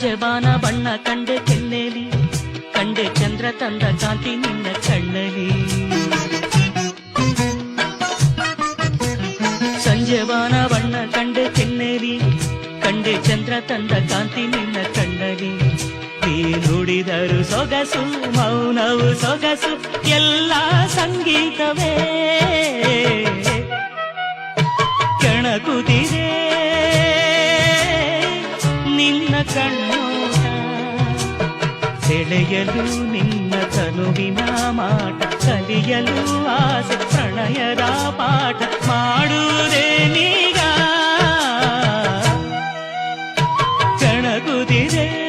ಜವಾನ ಬಣ್ಣ ಕಂಡೆ ಕೆನ್ನೆಲಿ, ಕಂಡೆ ಚಂದ್ರ ತಂದ ಕಾಂತಿ ನಿನ್ನ ಕಣ್ಣಲಿ ಸಂಜೆವಾನ ಬಣ್ಣ ಕಂಡೆ ಕೆನ್ನೆಲಿ, ಕಂಡೆ ಚಂದ್ರ ತಂದ ಕಾಂತಿ ನಿನ್ನ ಕಣ್ಣಲಿ ನೀ ನುಡಿದರು ಸೊಗಸು, ಮೌನವು ಸೊಗಸು, ಎಲ್ಲ ಸಂಗೀತವೇ. ನಿನ್ನ ಕಣ್ಣೋಟ. ಸೆಳೆಯಲು ನಿನ್ನ ತನುವಿನ ಮಾಟ ಕಲಿಯಲು ಆಸೆ ಪ್ರಣಯದ ಪಾಠ ಮಾಡುವುದೇ ನೀಗ. ಕಣಗುದಿರೇ